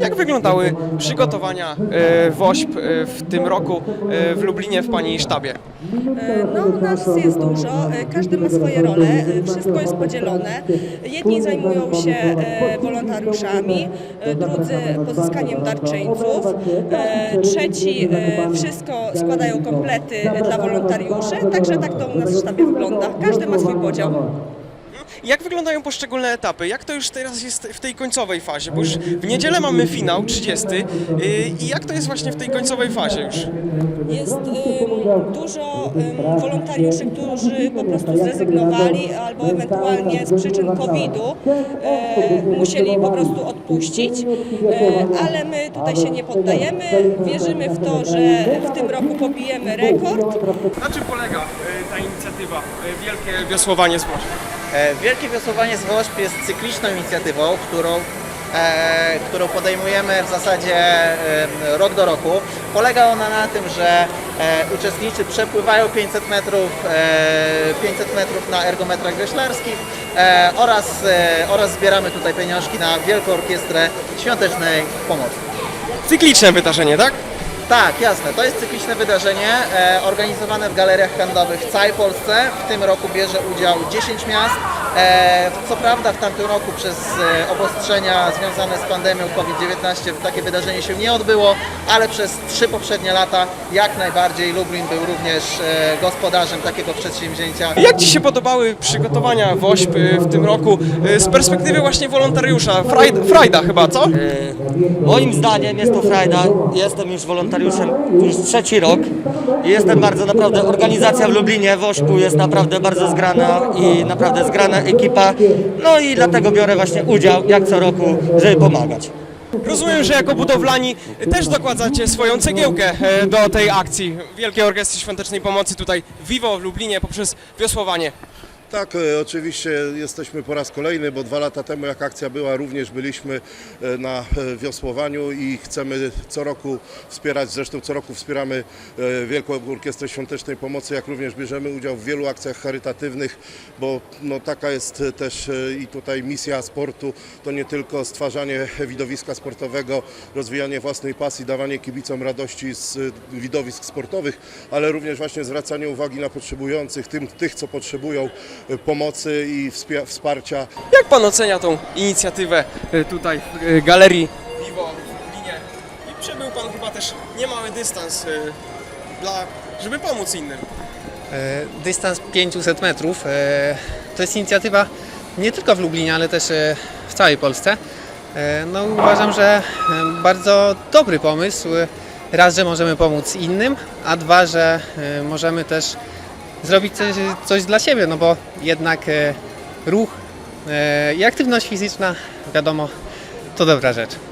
Jak wyglądały przygotowania e, WOŚP e, w tym roku e, w Lublinie w Pani sztabie? No, nas jest dużo, każdy ma swoje role, wszystko jest podzielone. Jedni zajmują się wolontariuszami, drudzy pozyskaniem darczyńców, trzeci wszystko składają komplety dla wolontariuszy, także tak to u nas w sztabie wygląda. Każdy ma swój podział. Jak wyglądają poszczególne etapy? Jak to już teraz jest w tej końcowej fazie? Bo już w niedzielę mamy finał 30 e, i jak to jest właśnie w tej końcowej fazie już? Jest em, dużo em, wolontariuszy, którzy po prostu zrezygnowali albo ewentualnie z przyczyn COVID-u e, musieli po prostu odpuścić, e, ale my tutaj się nie poddajemy. Wierzymy w to, że w tym roku pobijemy rekord. Na czym polega ta inicjatywa Wielkie Wiosłowanie z WOŚP? E, Wielkie Wiosłowanie z WOŚP jest cykliczną inicjatywą, którą, e, którą podejmujemy w zasadzie e, rok do roku. Polega ona na tym, że e, uczestnicy przepływają 500 metrów, e, 500 metrów na ergometrach wioślarskich e, oraz, e, oraz zbieramy tutaj pieniążki na Wielką Orkiestrę Świątecznej Pomocy. Cykliczne wydarzenie, tak? Tak, jasne. To jest cykliczne wydarzenie e, organizowane w galeriach handlowych w całej Polsce. W tym roku bierze udział 10 miast. E, co prawda w tamtym roku przez e, obostrzenia związane z pandemią COVID-19 takie wydarzenie się nie odbyło, ale przez trzy poprzednie lata jak najbardziej Lublin był również e, gospodarzem takiego przedsięwzięcia. Jak Ci się podobały przygotowania WOŚP w tym roku e, z perspektywy właśnie wolontariusza? Frajd, frajda chyba, co? Moim zdaniem jest to frajda. Jestem już wolontariuszem już trzeci rok i jestem bardzo naprawdę, organizacja w Lublinie, w Oszku jest naprawdę bardzo zgrana i naprawdę zgrana ekipa. No i dlatego biorę właśnie udział jak co roku, żeby pomagać. Rozumiem, że jako budowlani też dokładzacie swoją cegiełkę e, do tej akcji Wielkiej Orkiestry Świątecznej Pomocy tutaj Vivo w Lublinie poprzez wiosłowanie. Tak, e, oczywiście jesteśmy po raz kolejny, bo dwa lata temu jak akcja była, również byliśmy e, na e, wiosłowaniu i chcemy co roku wspierać, zresztą co roku wspieramy Wielką Orkiestrę Świątecznej Pomocy, jak również bierzemy udział w wielu akcjach charytatywnych, bo no, taka jest też i tutaj misja sportu, to nie tylko stwarzanie widowiska sportowego, rozwijanie własnej pasji, dawanie kibicom radości z widowisk sportowych, ale również właśnie zwracanie uwagi na potrzebujących, tym, tych, co potrzebują pomocy i wsparcia. Jak Pan ocenia tą inicjatywę e, tutaj w e, galerii Vivo w Lublinie? I przebył Pan chyba też niemały dystans e, dla, żeby pomóc innym. E, Dystans 500 metrów e, to jest inicjatywa nie tylko w Lublinie, ale też e, w całej Polsce. E, No, uważam, że e, bardzo dobry pomysł. Raz, że możemy pomóc innym, a dwa, że e, możemy też zrobić coś, coś dla siebie, no bo jednak e, ruch e, i aktywność fizyczna, wiadomo, to dobra rzecz.